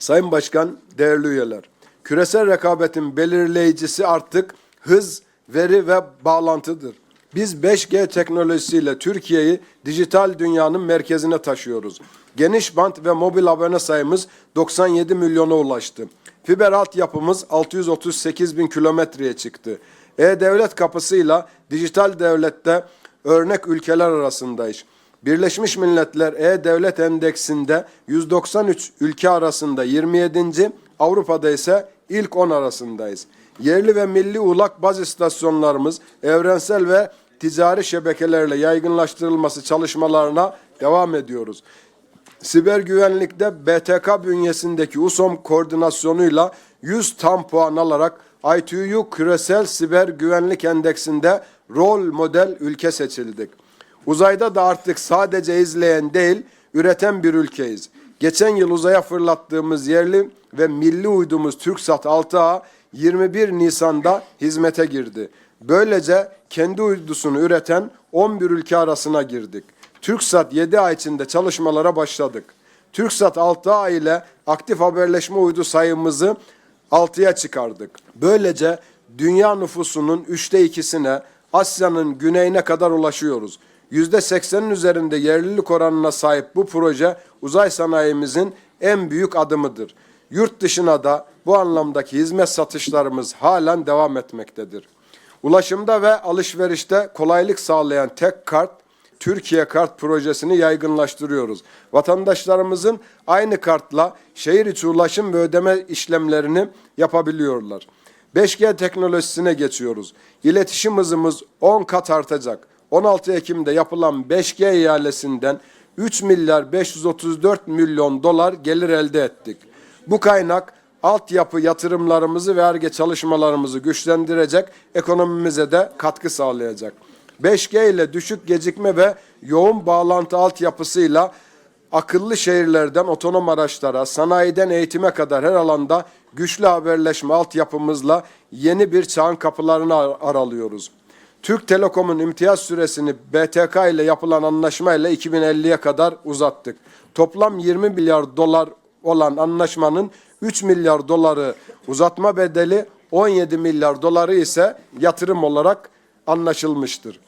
Sayın Başkan, değerli üyeler, küresel rekabetin belirleyicisi artık hız, veri ve bağlantıdır. Biz 5G teknolojisiyle Türkiye'yi dijital dünyanın merkezine taşıyoruz. Geniş bant ve mobil abone sayımız 97 milyona ulaştı. Fiber altyapımız 638 bin kilometreye çıktı. E-Devlet kapısıyla dijital devlette örnek ülkeler arasındayız. Birleşmiş Milletler E-Devlet Endeksinde 193 ülke arasında 27. Avrupa'da ise ilk 10 arasındayız. Yerli ve milli ulak baz istasyonlarımız evrensel ve ticari şebekelerle yaygınlaştırılması çalışmalarına devam ediyoruz. Siber güvenlikte BTK bünyesindeki USOM koordinasyonuyla 100 tam puan alarak ITU Küresel Siber Güvenlik Endeksinde rol model ülke seçildik. Uzayda da artık sadece izleyen değil, üreten bir ülkeyiz. Geçen yıl uzaya fırlattığımız yerli ve milli uydumuz TürkSat 6A 21 Nisan'da hizmete girdi. Böylece kendi uydusunu üreten 11 ülke arasına girdik. TürkSat 7 ay içinde çalışmalara başladık. TürkSat 6A ile aktif haberleşme uydu sayımızı 6'ya çıkardık. Böylece dünya nüfusunun üçte ikisine Asya'nın güneyine kadar ulaşıyoruz. %80'in üzerinde yerlilik oranına sahip bu proje uzay sanayimizin en büyük adımıdır. Yurt dışına da bu anlamdaki hizmet satışlarımız halen devam etmektedir. Ulaşımda ve alışverişte kolaylık sağlayan tek kart Türkiye Kart projesini yaygınlaştırıyoruz. Vatandaşlarımızın aynı kartla şehir içi ulaşım ve ödeme işlemlerini yapabiliyorlar. 5G teknolojisine geçiyoruz. İletişim hızımız 10 kat artacak. 16 Ekim'de yapılan 5G ihalesinden 3 milyar 534 milyon dolar gelir elde ettik. Bu kaynak altyapı yatırımlarımızı ve ARGE çalışmalarımızı güçlendirecek, ekonomimize de katkı sağlayacak. 5G ile düşük gecikme ve yoğun bağlantı altyapısıyla akıllı şehirlerden otonom araçlara, sanayiden eğitime kadar her alanda güçlü haberleşme altyapımızla yeni bir çağın kapılarını ar- aralıyoruz. Türk Telekom'un imtiyaz süresini BTK ile yapılan anlaşmayla 2050'ye kadar uzattık. Toplam 20 milyar dolar olan anlaşmanın 3 milyar doları uzatma bedeli 17 milyar doları ise yatırım olarak anlaşılmıştır.